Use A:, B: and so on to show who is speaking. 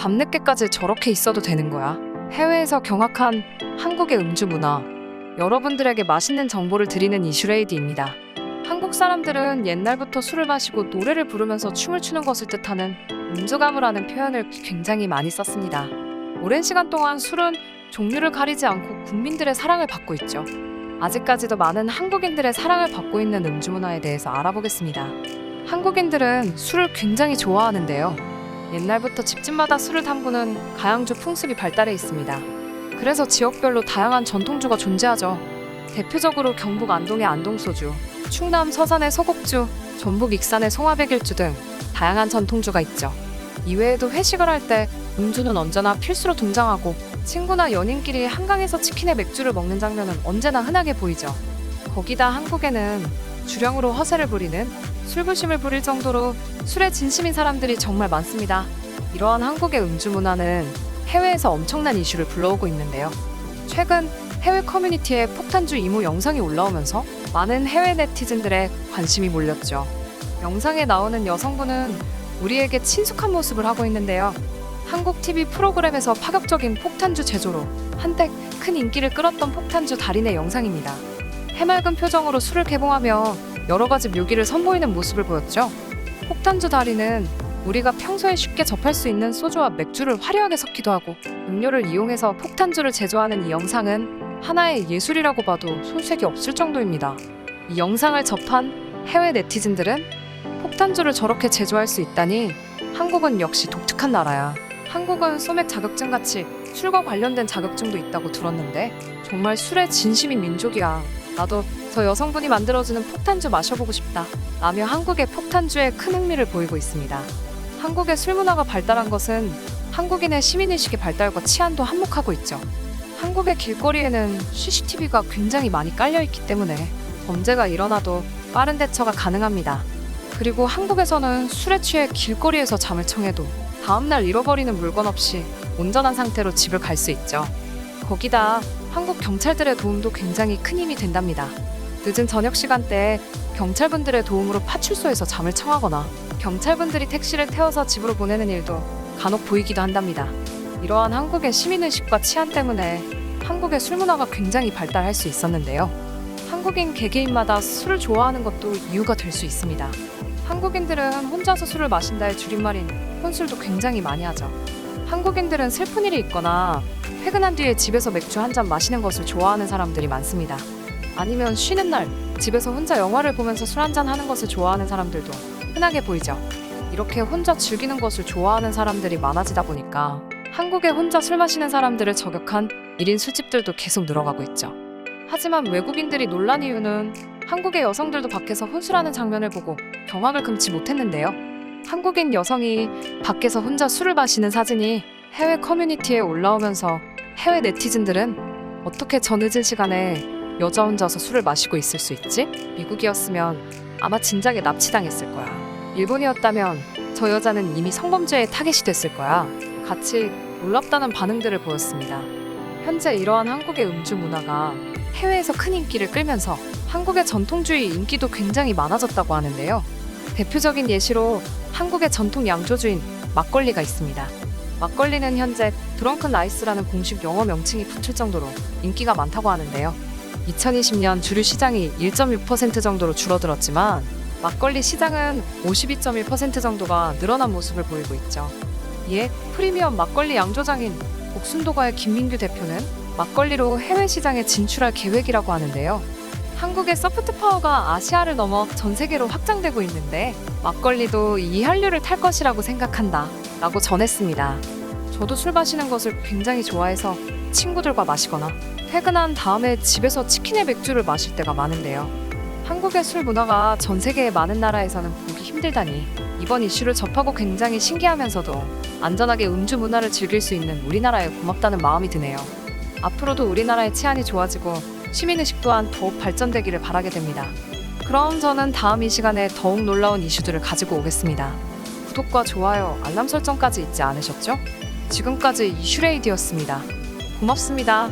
A: 밤늦게까지 저렇게 있어도 되는 거야. 해외에서 경악한 한국의 음주 문화. 여러분들에게 맛있는 정보를 드리는 이슈레이디입니다. 한국 사람들은 옛날부터 술을 마시고 노래를 부르면서 춤을 추는 것을 뜻하는 음주가무라는 표현을 굉장히 많이 썼습니다. 오랜 시간 동안 술은 종류를 가리지 않고 국민들의 사랑을 받고 있죠. 아직까지도 많은 한국인들의 사랑을 받고 있는 음주 문화에 대해서 알아보겠습니다. 한국인들은 술을 굉장히 좋아하는데요. 옛날부터 집집마다 술을 담그는 가양주 풍습이 발달해 있습니다. 그래서 지역별로 다양한 전통주가 존재하죠. 대표적으로 경북 안동의 안동소주, 충남 서산의 서곡주, 전북 익산의 송화백일주 등 다양한 전통주가 있죠. 이외에도 회식을 할 때 음주는 언제나 필수로 등장하고 친구나 연인끼리 한강에서 치킨에 맥주를 먹는 장면은 언제나 흔하게 보이죠. 거기다 한국에는 주량으로 허세를 부리는 술부심을 부릴 정도로 술에 진심인 사람들이 정말 많습니다. 이러한 한국의 음주 문화는 해외에서 엄청난 이슈를 불러오고 있는데요. 최근 해외 커뮤니티에 폭탄주 이모 영상이 올라오면서 많은 해외 네티즌들의 관심이 몰렸죠. 영상에 나오는 여성분은 우리에게 친숙한 모습을 하고 있는데요. 한국 TV 프로그램에서 파격적인 폭탄주 제조로 한때 큰 인기를 끌었던 폭탄주 달인의 영상입니다. 해맑은 표정으로 술을 개봉하며 여러 가지 묘기를 선보이는 모습을 보였죠. 폭탄주 달인은 우리가 평소에 쉽게 접할 수 있는 소주와 맥주를 화려하게 섞기도 하고 음료를 이용해서 폭탄주를 제조하는 이 영상은 하나의 예술이라고 봐도 손색이 없을 정도입니다. 이 영상을 접한 해외 네티즌들은 폭탄주를 저렇게 제조할 수 있다니 한국은 역시 독특한 나라야. 한국은 소맥 자격증 같이 술과 관련된 자격증도 있다고 들었는데 정말 술에 진심인 민족이야. 나도 저 여성분이 만들어주는 폭탄주 마셔보고 싶다. 라며 한국의 폭탄주에 큰 흥미를 보이고 있습니다. 한국의 술 문화가 발달한 것은 한국인의 시민의식의 발달과 치안도 한몫하고 있죠. 한국의 길거리에는 CCTV가 굉장히 많이 깔려 있기 때문에 범죄가 일어나도 빠른 대처가 가능합니다. 그리고 한국에서는 술에 취해 길거리에서 잠을 청해도 다음날 잃어버리는 물건 없이 온전한 상태로 집을 갈 수 있죠. 거기다 한국 경찰들의 도움도 굉장히 큰 힘이 된답니다. 늦은 저녁 시간대에 경찰분들의 도움으로 파출소에서 잠을 청하거나 경찰분들이 택시를 태워서 집으로 보내는 일도 간혹 보이기도 한답니다. 이러한 한국의 시민의식과 치안 때문에 한국의 술 문화가 굉장히 발달할 수 있었는데요. 한국인 개개인마다 술을 좋아하는 것도 이유가 될 수 있습니다. 한국인들은 혼자서 술을 마신다의 줄임말인 혼술도 굉장히 많이 하죠. 한국인들은 슬픈 일이 있거나 퇴근한 뒤에 집에서 맥주 한 잔 마시는 것을 좋아하는 사람들이 많습니다. 아니면 쉬는 날 집에서 혼자 영화를 보면서 술 한 잔 하는 것을 좋아하는 사람들도 흔하게 보이죠. 이렇게 혼자 즐기는 것을 좋아하는 사람들이 많아지다 보니까 한국에 혼자 술 마시는 사람들을 저격한 1인 술집들도 계속 늘어가고 있죠. 하지만 외국인들이 놀란 이유는 한국의 여성들도 밖에서 혼술하는 장면을 보고 경악을 금치 못했는데요. 한국인 여성이 밖에서 혼자 술을 마시는 사진이 해외 커뮤니티에 올라오면서 해외 네티즌들은 어떻게 저 늦은 시간에 여자 혼자서 술을 마시고 있을 수 있지? 미국이었으면 아마 진작에 납치당했을 거야. 일본이었다면 저 여자는 이미 성범죄에 타겟이 됐을 거야. 같이 놀랍다는 반응들을 보였습니다. 현재 이러한 한국의 음주 문화가 해외에서 큰 인기를 끌면서 한국의 전통주의 인기도 굉장히 많아졌다고 하는데요. 대표적인 예시로 한국의 전통 양조주인 막걸리가 있습니다. 막걸리는 현재 드렁큰 라이스라는 공식 영어 명칭이 붙을 정도로 인기가 많다고 하는데요. 2020년 주류 시장이 1.6% 정도로 줄어들었지만 막걸리 시장은 52.1% 정도가 늘어난 모습을 보이고 있죠. 이에 프리미엄 막걸리 양조장인 복순도가의 김민규 대표는 막걸리로 해외 시장에 진출할 계획이라고 하는데요. 한국의 소프트 파워가 아시아를 넘어 전 세계로 확장되고 있는데 막걸리도 이 한류를 탈 것이라고 생각한다 라고 전했습니다. 저도 술 마시는 것을 굉장히 좋아해서 친구들과 마시거나 퇴근한 다음에 집에서 치킨에 맥주를 마실 때가 많은데요. 한국의 술 문화가 전 세계의 많은 나라에서는 보기 힘들다니 이번 이슈를 접하고 굉장히 신기하면서도 안전하게 음주 문화를 즐길 수 있는 우리나라에 고맙다는 마음이 드네요. 앞으로도 우리나라의 치안이 좋아지고 시민의식 또한 더욱 발전되기를 바라게 됩니다. 그럼 저는 다음 이 시간에 더욱 놀라운 이슈들을 가지고 오겠습니다. 구독과 좋아요, 알람 설정까지 잊지 않으셨죠? 지금까지 이슈레이디였습니다. 고맙습니다.